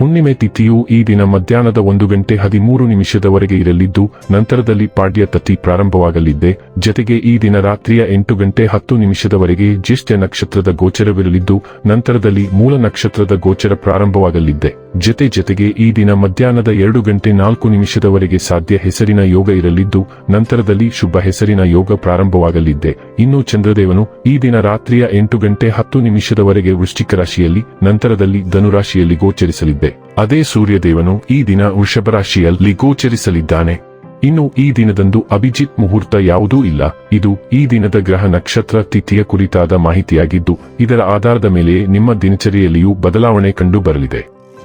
ಹುಣ್ಣಿಮೆ ತಿಥಿಯು ಈ ದಿನ ಮಧ್ಯಾಹ್ನದ ಒಂದು ಗಂಟೆ ಹದಿಮೂರು ನಿಮಿಷದವರೆಗೆ ಇರಲಿದ್ದು, ನಂತರದಲ್ಲಿ ಪಾಡ್ಯ ತತಿ ಪ್ರಾರಂಭವಾಗಲಿದ್ದೆ ಜತೆಗೆ ಈ ದಿನ ರಾತ್ರಿಯ ಎಂಟು ಗಂಟೆ ಹತ್ತು ನಿಮಿಷದವರೆಗೆ ಜ್ಯೇಷ್ಠ ನಕ್ಷತ್ರದ ಗೋಚರವಿರಲಿದ್ದು, ನಂತರದಲ್ಲಿ ಮೂಲ ನಕ್ಷತ್ರದ ಗೋಚರ ಪ್ರಾರಂಭವಾಗಲಿದ್ದೆ ಜತೆ ಜತೆಗೆ ಈ ದಿನ ಮಧ್ಯಾಹ್ನದ ಎರಡು ಗಂಟೆ ನಾಲ್ಕು ನಿಮಿಷದವರೆಗೆ ಸಾಧ್ಯ ಹೆಸರಿನ ಯೋಗ ಇರಲಿದ್ದು, ನಂತರದಲ್ಲಿ ಶುಭ ಹೆಸರಿನ ಯೋಗ ಪ್ರಾರಂಭವಾಗಲಿದ್ದೆ ಇನ್ನು ಚಂದ್ರದೇವನು ಈ ದಿನ ರಾತ್ರಿಯ ಎಂಟು ಗಂಟೆ ಹತ್ತು ನಿಮಿಷದವರೆಗೆ ವೃಶ್ಚಿಕ ರಾಶಿಯಲ್ಲಿ, ನಂತರದಲ್ಲಿ ಧನುರಾಶಿಯಲ್ಲಿ ಗೋಚರಿಸಲಿದ್ದೆ ಅದೇ ಸೂರ್ಯದೇವನು ಈ ದಿನ ವೃಷಭ ರಾಶಿಯಲ್ಲಿ ಗೋಚರಿಸಲಿದ್ದಾನೆ. ಇನ್ನು ಈ ದಿನದಂದು ಅಭಿಜಿತ್ ಮುಹೂರ್ತ ಯಾವುದೂ ಇಲ್ಲ. ಇದು ಈ ದಿನದ ಗ್ರಹ ನಕ್ಷತ್ರ ತಿಥಿಯ ಕುರಿತಾದ ಮಾಹಿತಿಯಾಗಿದ್ದು, ಇದರ ಆಧಾರದ ಮೇಲೆ ನಿಮ್ಮ ದಿನಚರಿಯಲ್ಲಿಯೂ ಬದಲಾವಣೆ ಕಂಡು ಬರಲಿದೆ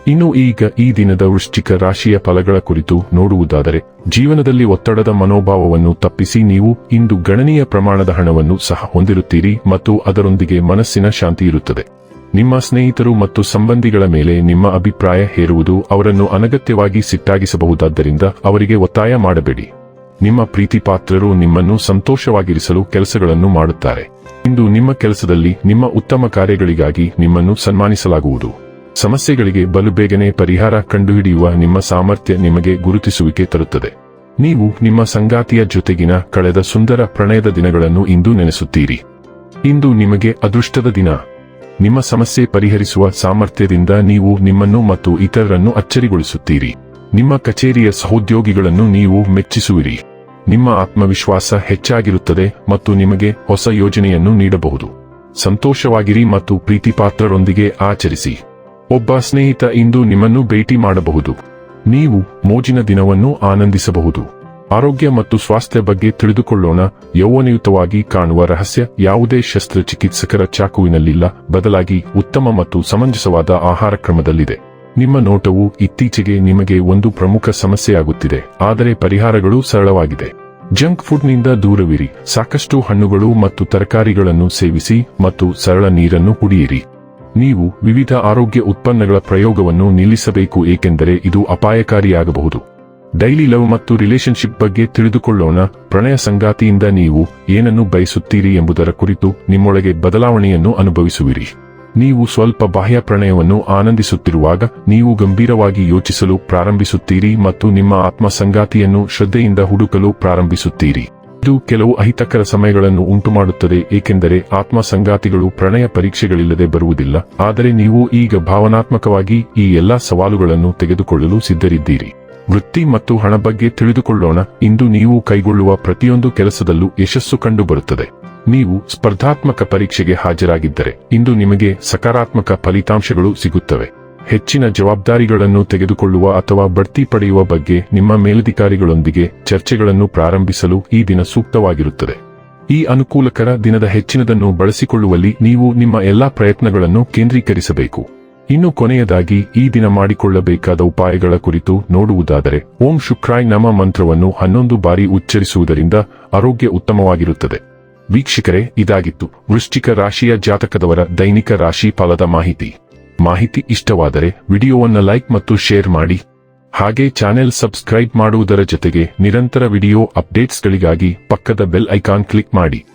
ಇನ್ನು ಈಗ ಈ ದಿನದ ವೃಶ್ಚಿಕ ರಾಶಿಯ ಫಲಗಳ ಕುರಿತು ನೋಡುವುದಾದರೆ, ಜೀವನದಲ್ಲಿ ಒತ್ತಡದ ಮನೋಭಾವವನ್ನು ತಪ್ಪಿಸಿ ನೀವು ಇಂದು ಗಣನೀಯ ಪ್ರಮಾಣದ ಹಣವನ್ನು ಸಹ ಹೊಂದಿರುತ್ತೀರಿ ಮತ್ತು ಅದರೊಂದಿಗೆ ಮನಸ್ಸಿನ ಶಾಂತಿ ಇರುತ್ತದೆ. ನಿಮ್ಮ ಸ್ನೇಹಿತರು ಮತ್ತು ಸಂಬಂಧಿಗಳ ಮೇಲೆ ನಿಮ್ಮ ಅಭಿಪ್ರಾಯ ಹೇರುವುದು ಅವರನ್ನು ಅನಗತ್ಯವಾಗಿ ಸಿಟ್ಟಾಗಿಸಬಹುದಾದ್ದರಿಂದ ಅವರಿಗೆ ಒತ್ತಾಯ ಮಾಡಬೇಡಿ. ನಿಮ್ಮ ಪ್ರೀತಿಪಾತ್ರರು ನಿಮ್ಮನ್ನು ಸಂತೋಷವಾಗಿರಿಸಲು ಕೆಲಸಗಳನ್ನು ಮಾಡುತ್ತಾರೆ. ಇಂದು ನಿಮ್ಮ ಕೆಲಸದಲ್ಲಿ ನಿಮ್ಮ ಉತ್ತಮ ಕಾರ್ಯಗಳಿಗಾಗಿ ನಿಮ್ಮನ್ನು ಸನ್ಮಾನಿಸಲಾಗುವುದು. ಸಮಸ್ಯೆಗಳಿಗೆ ಬಲು ಬೇಗನೆ ಪರಿಹಾರ ಕಂಡುಹಿಡಿಯುವ ನಿಮ್ಮ ಸಾಮರ್ಥ್ಯ ನಿಮಗೆ ಗುರುತಿಸುವಿಕೆ ತರುತ್ತದೆ. ನೀವು ನಿಮ್ಮ ಸಂಗಾತಿಯ ಜೊತೆಗಿನ ಕಳೆದ ಸುಂದರ ಪ್ರಣಯದ ದಿನಗಳನ್ನು ಇಂದು ನೆನೆಸುತ್ತೀರಿ. ಇಂದು ನಿಮಗೆ ಅದೃಷ್ಟದ ದಿನ. ನಿಮ್ಮ ಸಮಸ್ಯೆ ಪರಿಹರಿಸುವ ಸಾಮರ್ಥ್ಯದಿಂದ ನೀವು ನಿಮ್ಮನ್ನು ಮತ್ತು ಇತರರನ್ನು ಅಚ್ಚರಿಗೊಳಿಸುತ್ತೀರಿ. ನಿಮ್ಮ ಕಚೇರಿಯ ಸಹೋದ್ಯೋಗಿಗಳನ್ನು ನೀವು ಮೆಚ್ಚಿಸುವಿರಿ. ನಿಮ್ಮ ಆತ್ಮವಿಶ್ವಾಸ ಹೆಚ್ಚಾಗಿರುತ್ತದೆ ಮತ್ತು ನಿಮಗೆ ಹೊಸ ಯೋಜನೆಯನ್ನು ನೀಡಬಹುದು. ಸಂತೋಷವಾಗಿರಿ ಮತ್ತು ಪ್ರೀತಿಪಾತ್ರರೊಂದಿಗೆ ಆಚರಿಸಿ. ಒಬ್ಬ ಸ್ನೇಹಿತ ಇಂದು ನಿಮ್ಮನ್ನು ಭೇಟಿ ಮಾಡಬಹುದು. ನೀವು ಮೋಜಿನ ದಿನವನ್ನು ಆನಂದಿಸಬಹುದು. ಆರೋಗ್ಯ ಮತ್ತು ಸ್ವಾಸ್ಥ್ಯ ಬಗ್ಗೆ ತಿಳಿದುಕೊಳ್ಳೋಣ. ಯೌವನಯುತವಾಗಿ ಕಾಣುವ ರಹಸ್ಯ ಯಾವುದೇ ಶಸ್ತ್ರಚಿಕಿತ್ಸಕರ ಚಾಕುವಿನಲ್ಲಿಲ್ಲ. ಬದಲಾಗಿ ಉತ್ತಮ ಮತ್ತು ಸಮಂಜಸವಾದ ಆಹಾರ ಕ್ರಮದಲ್ಲಿದೆ. ನಿಮ್ಮ ನೋಟವು ಇತ್ತೀಚೆಗೆ ನಿಮಗೆ ಒಂದು ಪ್ರಮುಖ ಸಮಸ್ಯೆಯಾಗುತ್ತಿದೆ. ಆದರೆ ಪರಿಹಾರಗಳು ಸರಳವಾಗಿದೆ. ಜಂಕ್ ಫುಡ್ನಿಂದ ದೂರವಿರಿ. ಸಾಕಷ್ಟು ಹಣ್ಣುಗಳು ಮತ್ತು ತರಕಾರಿಗಳನ್ನು ಸೇವಿಸಿ ಮತ್ತು ಸರಳ ನೀರನ್ನು ಕುಡಿಯಿರಿ. ನೀವು ವಿವಿಧ ಆರೋಗ್ಯ ಉತ್ಪನ್ನಗಳ ಪ್ರಯೋಗವನ್ನು ನಿಲ್ಲಿಸಬೇಕು, ಏಕೆಂದರೆ ಇದು ಅಪಾಯಕಾರಿಯಾಗಬಹುದು. ಡೈಲಿ ಲವ್ ಮತ್ತು ರಿಲೇಶನ್ಶಿಪ್ ಬಗ್ಗೆ ತಿಳಿದುಕೊಳ್ಳೋಣ. ಪ್ರಣಯ ಸಂಗಾತಿಯಿಂದ ನೀವು ಏನನ್ನು ಬಯಸುತ್ತೀರಿ ಎಂಬುದರ ಕುರಿತು ನಿಮ್ಮೊಳಗೆ ಬದಲಾವಣೆಯನ್ನು ಅನುಭವಿಸುವಿರಿ. ನೀವು ಸ್ವಲ್ಪ ಬಾಹ್ಯ ಪ್ರಣಯವನ್ನು ಆನಂದಿಸುತ್ತಿರುವಾಗ ನೀವು ಗಂಭೀರವಾಗಿ ಯೋಚಿಸಲು ಪ್ರಾರಂಭಿಸುತ್ತೀರಿ ಮತ್ತು ನಿಮ್ಮ ಆತ್ಮ ಸಂಗಾತಿಯನ್ನು ಶ್ರದ್ಧೆಯಿಂದ ಹುಡುಕಲು ಪ್ರಾರಂಭಿಸುತ್ತೀರಿ. ಇದು ಕೆಲವು ಅಹಿತಕರ ಸಮಯಗಳನ್ನು ಉಂಟುಮಾಡುತ್ತದೆ, ಏಕೆಂದರೆ ಆತ್ಮ ಸಂಗಾತಿಗಳು ಪ್ರಣಯ ಪರೀಕ್ಷೆಗಳಿಲ್ಲದೆ ಬರುವುದಿಲ್ಲ. ಆದರೆ ನೀವು ಈಗ ಭಾವನಾತ್ಮಕವಾಗಿ ಈ ಎಲ್ಲಾ ಸವಾಲುಗಳನ್ನು ತೆಗೆದುಕೊಳ್ಳಲು ಸಿದ್ಧರಿದ್ದೀರಿ. ವೃತ್ತಿ ಮತ್ತು ಹಣ ಬಗ್ಗೆ ತಿಳಿದುಕೊಳ್ಳೋಣ. ಇಂದು ನೀವು ಕೈಗೊಳ್ಳುವ ಪ್ರತಿಯೊಂದು ಕೆಲಸದಲ್ಲೂ ಯಶಸ್ಸು ಕಂಡುಬರುತ್ತದೆ. ನೀವು ಸ್ಪರ್ಧಾತ್ಮಕ ಪರೀಕ್ಷೆಗೆ ಹಾಜರಾಗಿದ್ದರೆ ಇಂದು ನಿಮಗೆ ಸಕಾರಾತ್ಮಕ ಫಲಿತಾಂಶಗಳು ಸಿಗುತ್ತವೆ. ಹೆಚ್ಚಿನ ಜವಾಬ್ದಾರಿಗಳನ್ನು ತೆಗೆದುಕೊಳ್ಳುವ ಅಥವಾ ಬಡ್ತಿ ಪಡೆಯುವ ಬಗ್ಗೆ ನಿಮ್ಮ ಮೇಲಧಿಕಾರಿಗಳೊಂದಿಗೆ ಚರ್ಚೆಗಳನ್ನು ಪ್ರಾರಂಭಿಸಲು ಈ ದಿನ ಸೂಕ್ತವಾಗಿರುತ್ತದೆ. ಈ ಅನುಕೂಲಕರ ದಿನದ ಹೆಚ್ಚಿನದನ್ನು ಬಳಸಿಕೊಳ್ಳುವಲ್ಲಿ ನೀವು ನಿಮ್ಮ ಎಲ್ಲಾ ಪ್ರಯತ್ನಗಳನ್ನು ಕೇಂದ್ರೀಕರಿಸಬೇಕು. ಇನ್ನು ಕೊನೆಯದಾಗಿ ಈ ದಿನ ಮಾಡಿಕೊಳ್ಳಬೇಕಾದ ಉಪಾಯಗಳ ಕುರಿತು ನೋಡುವುದಾದರೆ, ಓಂ ಶುಕ್ರಾಯ್ ನಮ ಮಂತ್ರವನ್ನು ಹನ್ನೊಂದು ಬಾರಿ ಉಚ್ಚರಿಸುವುದರಿಂದ ಆರೋಗ್ಯ ಉತ್ತಮವಾಗಿರುತ್ತದೆ. ವೀಕ್ಷಕರೇ, ಇದಾಗಿತ್ತು. ವೃಶ್ಚಿಕ ರಾಶಿಯ ಜಾತಕದವರ ದೈನಿಕ ರಾಶಿ ಫಲದ ಮಾಹಿತಿ. ಮಾಹಿತಿ ಇಷ್ಟವಾದರೆ ವಿಡಿಯೋವನ್ನು ಲೈಕ್ ಮತ್ತು ಶೇರ್ ಮಾಡಿ. ಹಾಗೆ ಚಾನೆಲ್ ಸಬ್ಸ್ಕ್ರೈಬ್ ಮಾಡುವುದರ ಜೊತೆಗೆ ನಿರಂತರ ವಿಡಿಯೋ ಅಪ್ಡೇಟ್ಸ್ಗಳಿಗಾಗಿ ಪಕ್ಕದ ಬೆಲ್ ಐಕಾನ್ ಕ್ಲಿಕ್ ಮಾಡಿ.